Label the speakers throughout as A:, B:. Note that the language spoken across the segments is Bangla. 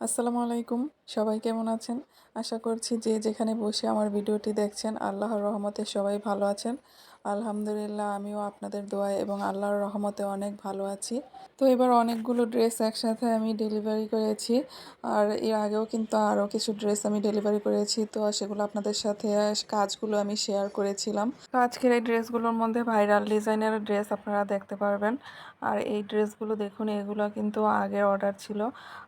A: আসসালামু আলাইকুম। সবাই কেমন আছেন? আশা করছি যে যেখানে বসে আমার ভিডিওটি দেখছেন, আল্লাহর রহমতে সবাই ভালো আছেন। আলহামদুলিল্লাহ, আমিও আপনাদের দোয়ায় এবং আল্লাহর রহমতে অনেক ভালো আছি। তো এবার অনেকগুলো ড্রেস একসাথে আমি ডেলিভারি করেছি আর এর আগেও কিন্তু আরও কিছু ড্রেস আমি ডেলিভারি করেছি। তো সেগুলো আপনাদের সাথে কাজগুলো আমি শেয়ার করেছিলাম। তো আজকের এই ড্রেসগুলোর মধ্যে ভাইরাল ডিজাইনের ড্রেস আপনারা দেখতে পারবেন। আর এই ড্রেসগুলো দেখুন, এগুলো কিন্তু আগের অর্ডার ছিল।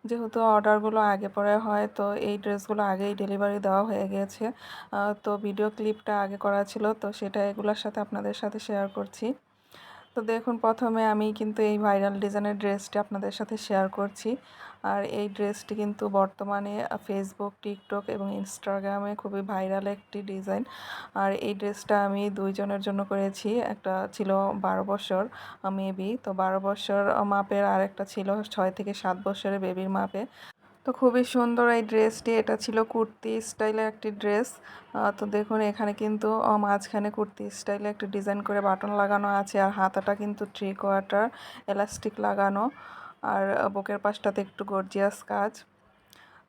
A: যেহেতু অর্ডারগুলো আগে পরে হয়, তো এই ড্রেসগুলো আগেই ডেলিভারি দেওয়া হয়ে গেছে। তো ভিডিও ক্লিপটা আগে করা ছিল, তো সেটা এগুলোর সাথে আপনাদের সাথে শেয়ার করছি। তো দেখুন, প্রথমে আমি কিন্তু এই ভাইরাল ডিজাইনের ড্রেসটি আপনাদের সাথে শেয়ার করছি। আর এই ড্রেসটি কিন্তু বর্তমানে ফেসবুক টিকটক এবং ইনস্টাগ্রামে খুবই ভাইরাল একটি ডিজাইন আর এই ড্রেসটা আমি দুইজনের জন্য করেছি। একটা ছিল বারো বছর মেবি তো বারো বছর মাপের আর একটা ছিল ছয় থেকে সাত বছরের বেবির মাপে। তো খুবই সুন্দর এই ড্রেসটি। এটা ছিল কুর্তি স্টাইলের একটি ড্রেস। তো দেখুন, এখানে কিন্তু মাঝখানে কুর্তি স্টাইলে একটি ডিজাইন করে বাটন লাগানো আছে আর হাতাটা কিন্তু থ্রি কোয়ার্টার এলাস্টিক লাগানো। আর বুকের পাশটাতে একটু গর্জিয়াস কাজ।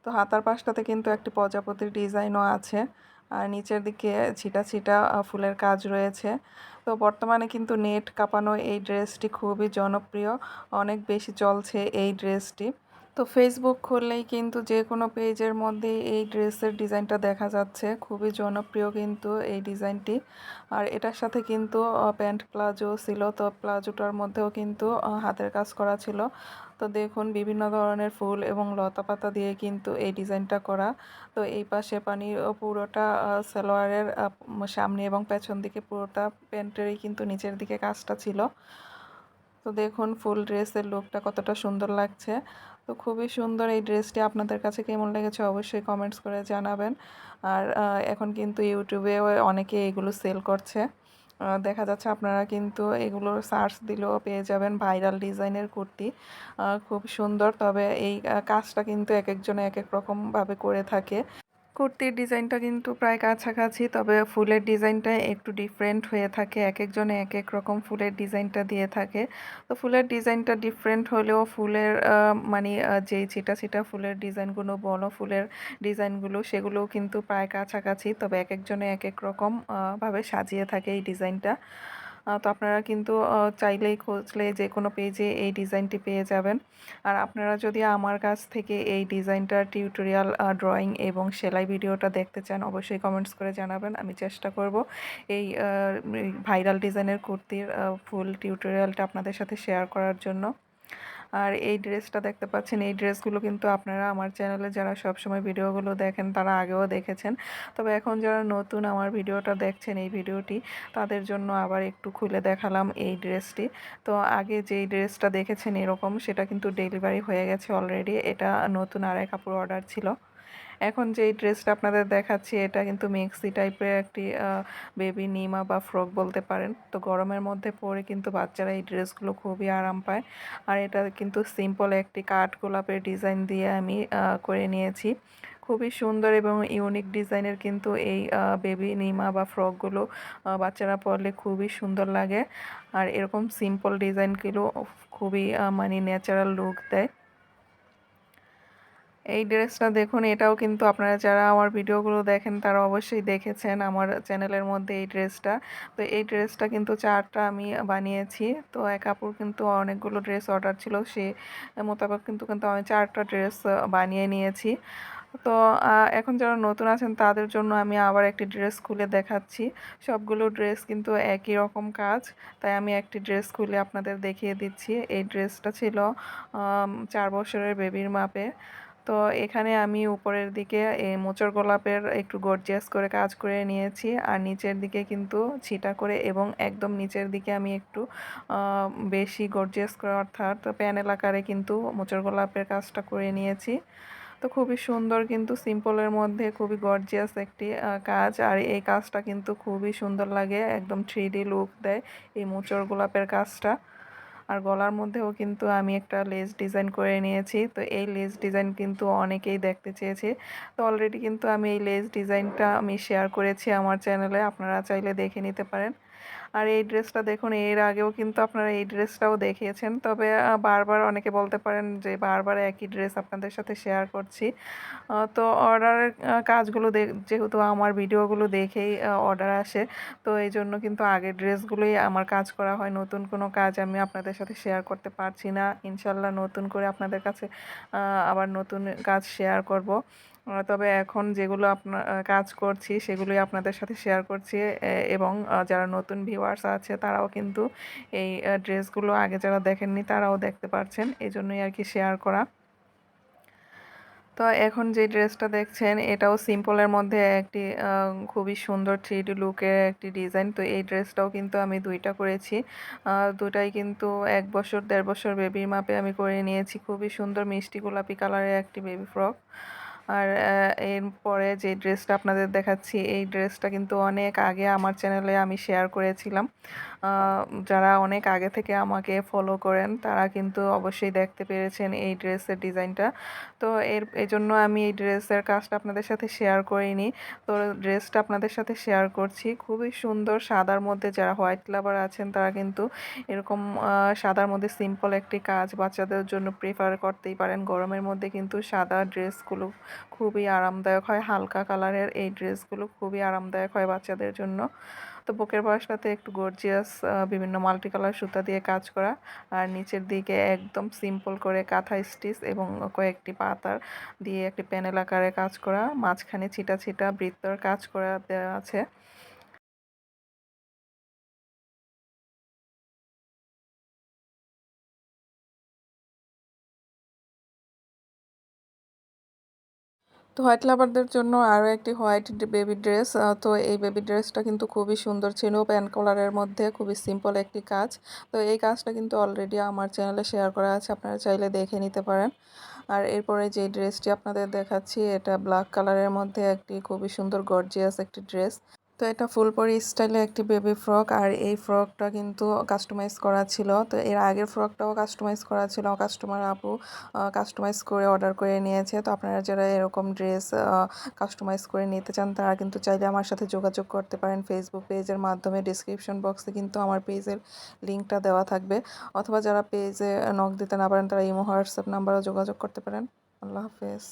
A: তো হাতার পাশটাতে কিন্তু একটি প্রজাপতির ডিজাইনও আছে। আর নিচের দিকে ছিটা ছিটা ফুলের কাজ রয়েছে। তো বর্তমানে কিন্তু নেট কাঁপানো এই ড্রেসটি খুবই জনপ্রিয়। অনেক বেশি চলছে এই ড্রেসটি। তো ফেসবুক খুললেই কিন্তু যে কোনো পেজের মধ্যে এই ড্রেসের ডিজাইনটা দেখা যাচ্ছে। খুবই জনপ্রিয় কিন্তু এই ডিজাইনটি। আর এটার সাথে কিন্তু প্যান্ট প্লাজো ছিল তো প্লাজোটার মধ্যেও কিন্তু হাতের কাজ করা ছিল। তো দেখুন, বিভিন্ন ধরনের ফুল এবং লতা পাতা দিয়ে কিন্তু এই ডিজাইনটা করা। তো এই পাশে পানি পুরোটা সালোয়ারের সামনে এবং পেছন দিকে পুরোটা প্যান্টেরই কিন্তু নিচের দিকে কাজটা ছিল। তো দেখুন, ফুল ড্রেসের লুকটা কতটা সুন্দর লাগছে। তো খুবই সুন্দর এই ড্রেসটি আপনাদের কাছে কেমন লেগেছে অবশ্যই কমেন্টস করে জানাবেন। আর এখন কিন্তু ইউটিউবে অনেকে এগুলো সেল করছে। দেখা যাচ্ছে আপনারা কিন্তু এগুলোর সার্চ দিলেও পেয়ে যাবেন ভাইরাল ডিজাইনের কুর্তি। খুব সুন্দর, তবে এই কাজটা কিন্তু এক একজনে এক এক রকমভাবে করে থাকে। কুর্তির ডিজাইনটা কিন্তু প্রায় কাছাকাছি, তবে ফুলের ডিজাইনটা একটু ডিফারেন্ট হয়ে থাকে। এক একজনে এক এক রকম ফুলের ডিজাইনটা দিয়ে থাকে। তো ফুলের ডিজাইনটা ডিফারেন্ট হলেও ফুলের মানে যে ছিটা ছিটা ফুলের ডিজাইনগুলো বড় ফুলের ডিজাইনগুলো সেগুলোও কিন্তু প্রায় কাছাকাছি, তবে এক একজনে এক এক রকম ভাবে সাজিয়ে থাকে এই ডিজাইনটা। তো আপনারা কিন্তু চাইলেই খুঁজলে যে কোনো পেজে এই ডিজাইনটি পেয়ে যাবেন। আর আপনারা যদি আমার কাছ থেকে এই ডিজাইনটার টিউটোরিয়াল ড্রয়িং এবং সেলাই ভিডিওটা দেখতে চান, অবশ্যই কমেন্টস করে জানাবেন। আমি চেষ্টা করব এই ভাইরাল ডিজাইনের কুর্তির ফুল টিউটোরিয়ালটা আপনাদের সাথে শেয়ার করার জন্য। আর এই ড্রেসটা দেখতে পাচ্ছেন, এই ড্রেসগুলো কিন্তু আপনারা আমার চ্যানেলে যারা সবসময় ভিডিওগুলো দেখেন তারা আগেও দেখেছেন। তবে এখন যারা নতুন আমার ভিডিওটা দেখছেন এই ভিডিওটি, তাদের জন্য আবার একটু খুলে দেখালাম এই ড্রেসটি। তো আগে যেই ড্রেসটা দেখেছেন এরকম, সেটা কিন্তু ডেলিভারি হয়ে গেছে অলরেডি। এটা নতুন আর এক কাপড় অর্ডার ছিল। এখন যে এই ড্রেসটা আপনাদের দেখাচ্ছি, এটা কিন্তু মিক্সি টাইপের একটি বেবি নিমা বা ফ্রক বলতে পারেন। তো গরমের মধ্যে পরে কিন্তু বাচ্চারা এই ড্রেসগুলো খুবই আরাম পায়। আর এটা কিন্তু সিম্পল একটি কাঠ গোলাপের ডিজাইন দিয়ে আমি করে নিয়েছি। খুবই সুন্দর এবং ইউনিক ডিজাইনের কিন্তু এই বেবি নিমা বা ফ্রকগুলো বাচ্চারা পরলে খুবই সুন্দর লাগে। আর এরকম সিম্পল ডিজাইনগুলো খুবই মানে ন্যাচারাল লুক দেয়। এই ড্রেসটা দেখুন, এটাও কিন্তু আপনারা যারা আমার ভিডিওগুলো দেখেন তারা অবশ্যই দেখেছেন আমার চ্যানেলের মধ্যে এই ড্রেসটা। তো এই ড্রেসটা কিন্তু চারটা আমি বানিয়েছি। তো এক কাপড় কিন্তু অনেকগুলো ড্রেস অর্ডার ছিল, সে মোতাবেক কিন্তু কিন্তু আমি চারটা ড্রেস বানিয়ে নিয়েছি। তো এখন যারা নতুন আছেন তাদের জন্য আমি আবার একটি ড্রেস খুলে দেখাচ্ছি। সবগুলো ড্রেস কিন্তু একই রকম কাজ, তাই আমি একটি ড্রেস খুলে আপনাদের দেখিয়ে দিচ্ছি। এই ড্রেসটা ছিল চার বছরের বেবির মাপে। তো এখানে আমি উপরের দিকে এই মোচর গোলাপের একটু গর্জিয়াস করে কাজ করে নিয়েছি। আর নিচের দিকে কিন্তু ছিটা করে এবং একদম নিচের দিকে আমি একটু বেশি গর্জিয়াস করে অর্থাৎ প্যানেল আকারে কিন্তু মোচর গোলাপের কাজটা করে নিয়েছি। তো খুবই সুন্দর কিন্তু সিম্পলের মধ্যে খুবই গর্জিয়াস একটি কাজ। আর এই কাজটা কিন্তু খুবই সুন্দর লাগে, একদম থ্রি লুক দেয় এই মোচর গোলাপের কাজটা। আর গলার মধ্যেও কিন্তু আমি একটা লেস ডিজাইন করে নিয়েছি। তো এই লেস ডিজাইন কিন্তু অনেকেই দেখতে চেয়েছে। তো অলরেডি কিন্তু আমি এই লেস ডিজাইনটা আমি শেয়ার করেছি আমার চ্যানেলে আপনারা চাইলে দেখে নিতে পারেন। আর এই ড্রেসটা দেখুন, এর আগেও কিন্তু আপনারা এই ড্রেসটাও দেখিয়েছেন। তবে বারবার অনেকে বলতে পারেন যে বারবার একই ড্রেস আপনাদের সাথে শেয়ার করছি। তো অর্ডারের কাজগুলো যেহেতু আমার ভিডিওগুলো দেখেই অর্ডার আসে, তো এই জন্য কিন্তু আগের ড্রেসগুলোই আমার কাজ করা হয়। নতুন কোনো কাজ আমি আপনাদের সাথে শেয়ার করতে পারছি না। ইনশাল্লাহ নতুন করে আপনাদের কাছে আবার নতুন কাজ শেয়ার করব। তবে এখন যেগুলো আপনার কাজ করছি সেগুলোই আপনাদের সাথে শেয়ার করছি এবং যারা নতুন ভিউয়ার্স আছে তারাও কিন্তু এই ড্রেসগুলো আগে যারা দেখেননি তারাও দেখতে পারছেন এই জন্যই আর কি শেয়ার করা। তো এখন যে ড্রেসটা দেখছেন এটাও সিম্পলের মধ্যে একটি খুবই সুন্দর থ্রি ডি লুকের একটি ডিজাইন তো এই ড্রেসটাও কিন্তু আমি দুইটা করেছি। দুটাই কিন্তু এক বছর, দেড় বছর বেবির মাপে আমি করে নিয়েছি, খুবই সুন্দর মিষ্টি গোলাপি কালারের একটি বেবি ফ্রক আর এরপরে যে ড্রেসটা আপনাদের দেখাচ্ছি, এই ড্রেসটা কিন্তু অনেক আগে আমার চ্যানেলে আমি শেয়ার করেছিলাম। যারা অনেক আগে থেকে আমাকে ফলো করেন, তারা কিন্তু অবশ্যই দেখতে পেরেছেন এই ড্রেসের ডিজাইনটা। তো এর এই জন্য আমি এই ড্রেসের কাজটা আপনাদের সাথে শেয়ার করিনি। তো ড্রেসটা আপনাদের সাথে শেয়ার করছি। খুবই সুন্দর সাদার মধ্যে যারা হোয়াইট লাভার আছেন, তারা কিন্তু এরকম সাদার মধ্যে সিম্পল একটি কাজ বাচ্চাদের জন্য প্রেফার করতেই পারেন। গরমের মধ্যে কিন্তু সাদা ড্রেসগুলো খুবই আরামদায়ক হয়। হালকা কালারের এই ড্রেসগুলো খুবই আরামদায়ক হয় বাচ্চাদের জন্য। তো বুকের পাশটাতে একটু গর্জিয়াস বিভিন্ন মাল্টি কালার সুতা দিয়ে কাজ করা। আর নিচের দিকে একদম সিম্পল করে কাঁথা স্টিচ এবং কয়েকটি পাতার দিয়ে একটি প্যানেল আকারে কাজ করা। মাঝখানে ছিটা ছিটা বৃত্তর কাজ করা দেওয়া আছে। তো হোয়াইট লাভারদের জন্য আরও একটি হোয়াইট বেবি ড্রেস তো এই বেবি ড্রেসটা কিন্তু খুবই সুন্দর ছিল, প্যান কালারের মধ্যে, খুবই সিম্পল একটি কাজ। তো এই কাজটা কিন্তু অলরেডি আমার চ্যানেলে শেয়ার করা আছে, আপনারা চাইলে দেখে নিতে পারেন। আর এরপরে যে ড্রেসটি আপনাদের দেখাচ্ছি, এটা ব্ল্যাক কালারের মধ্যে একটি খুবই সুন্দর গর্জিয়াস একটি ড্রেস। তো এটা ফুলপরি স্টাইলে একটি বেবি ফ্রক, আর এই ফ্রকটা কিন্তু কাস্টমাইজ করা ছিল। তো এর আগের ফ্রকটাও কাস্টমাইজ করা ছিল। কাস্টমার আপু কাস্টমাইজ করে অর্ডার করে নিয়েছে। তো আপনারা যারা এরকম ড্রেস কাস্টমাইজ করে নিতে চান, তারা কিন্তু চাইলে আমার সাথে যোগাযোগ করতে পারেন। ফেসবুক পেজের মাধ্যমে ডিসক্রিপশন বক্সে কিন্তু আমার পেজের লিঙ্কটা দেওয়া থাকবে। অথবা যারা পেজে নক দিতে না পারেন, তারা ইমো হোয়াটসঅ্যাপ নাম্বারও যোগাযোগ করতে পারেন। আল্লাহ হাফেজ।